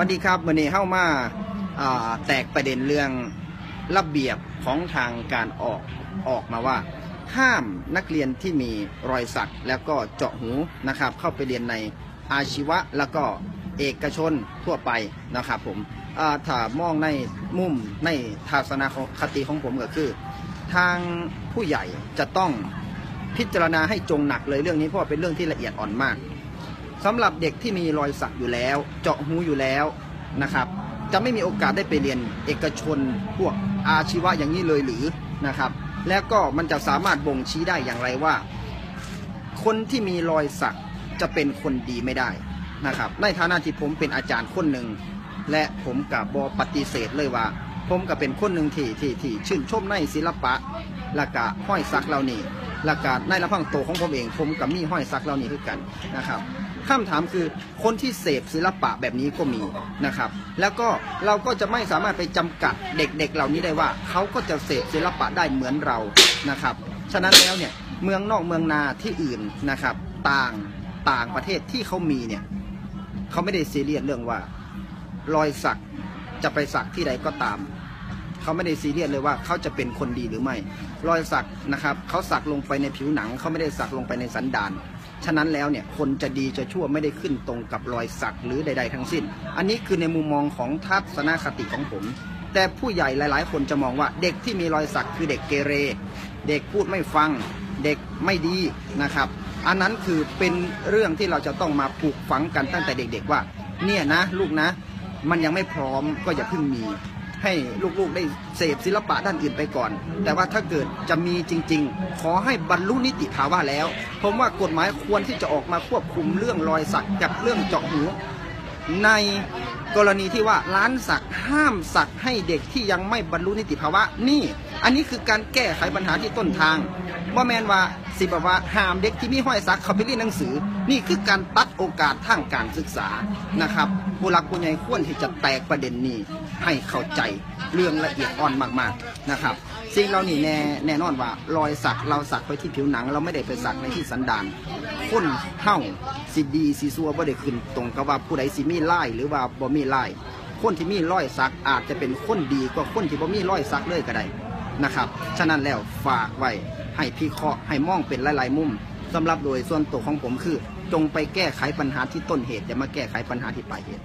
วันดีครับวันนี้เข้ามาาแตกประเด็นเรื่องระเบียบของทางการออกออกมาว่า ห้ามนักเรียนที่มีรอยสักแล้วก็เจาะหูนะครับ เข้าไปเรียนในอาชีวะแล้วก็เอกชนทั่วไปนะครับผมถ้ามองในมุมในทัศนคติของผมก็คือ ทางผู้ใหญ่จะต้องพิจารณาให้จงหนักเลยเรื่องนี้เพราะว่าเป็นเรื่องที่ละเอียดอ่อนมาก สำหรับเด็กที่มีรอยสักอยู่แล้ว เจาะหูอยู่แล้วนะครับ จะไม่มีโอกาสได้ไปเรียนเอกชนพวกอาชีวะอย่างนี้เลยหรือนะครับ แล้วก็มันจะสามารถบ่งชี้ได้อย่างไรว่า คนที่มีรอยสักจะเป็นคนดีไม่ได้นะครับ ในฐานะที่ผมเป็นอาจารย์คนหนึ่งและผมกับบอปฏิเสธเลยว่า ผมก็เป็นคนหนึ่งที่ที่ที่ชื่นชมในศิลปะและกะห้อยสักเหล่านี้และกะในละพังโตวของผมเอง ผมกับมีห้อยสักเหล่านี้คือกันนะครับคำถามคือคนที่เสพศิลปะแบบนี้ก็มีนะครับ แล้วก็เราก็จะไม่สามารถไปจำกัดเด็กๆเหล่านี้ได้ว่าเขาก็จะเสพศิลปะได้เหมือนเรานะครับ ฉะนั้นแล้วเนี่ยเมืองนอกเมืองนาที่อื่นนะครับ ต่างต่างประเทศที่เขามีเนี่ยเขาไม่ได้ซีเรียสเรื่องว่ารอยสักจะไปสักที่ใดก็ตาม เขาไม่ได้ซีเรียสเลยว่าเขาจะเป็นคนดีหรือไม่ รอยสักนะครับเขาสักลงไปในผิวหนังเขาไม่ได้สักลงไปในสันดานฉะนั้นแล้วเนี่ยคนจะดีจะชั่วไม่ได้ขึ้นตรงกับรอยสักหรือใด ๆ ทั้งสิ้น อันนี้คือในมุมมองของทัศนคติของผม แต่ผู้ใหญ่หลาย ๆ คนจะมองว่าเด็กที่มีรอยสักคือเด็กเกเร เด็กพูดไม่ฟัง เด็กไม่ดีนะครับ อันนั้นคือเป็นเรื่องที่เราจะต้องมาปลูกฝังกันตั้งแต่เด็ก ๆ ว่า เนี่ยนะลูกนะ มันยังไม่พร้อมก็อย่าเพิ่งมี ให้ลูกๆได้เสพศิลปะด้านอื่นไปก่อน แต่ว่าถ้าเกิดจะมีจริง ๆ ขอให้บรรลุนิติภาวะแล้ว ผมว่ากฎหมายควรที่จะออกมาควบคุมเรื่องรอยสักกับเรื่องเจาะหูในกรณีที่ว่าร้านสักห้ามสักให้เด็กที่ยังไม่บรรลุนิติภาวะนี่ อันนี้คือการแก้ไขปัญหาที่ต้นทางว่าแมนว่าสิบว่าห้ามเด็กที่มีห้อยสักเขาไปเรียนหนังสือ นี่คือการตัดโอกาสทางการศึกษานะครับผู้หลักผู้ใหญ่ควรที่จะแตกประเด็นนี้ ให้เข้าใจเรื่องละเอียดอ่อนมากๆนะครับสิ่งเหล่านี้แน่แน่นอนว่ารอยสักเราสักไปที่ผิวหนัง เราไม่ได้ไปสักในที่สันดานคนเฮ้าสิดีสิซัวบ่ได้ขึ้นตรงกับว่าผู้ใดสิมีไล่หรือว่าบ่มีไล่คนที่มีรอยสักอาจจะเป็นคนดีกว่าคนที่บ่มีรอยสักเลยก็ได้นะครับ ฉะนั้นแล้วฝากไว้ให้พี่เคราะห์ให้มองเป็นหลายๆมุมสำหรับโดยส่วนตัวของผมคือ จงไปแก้ไขปัญหาที่ต้นเหตุอย่ามาแก้ไขปัญหาที่ปลายเหตุ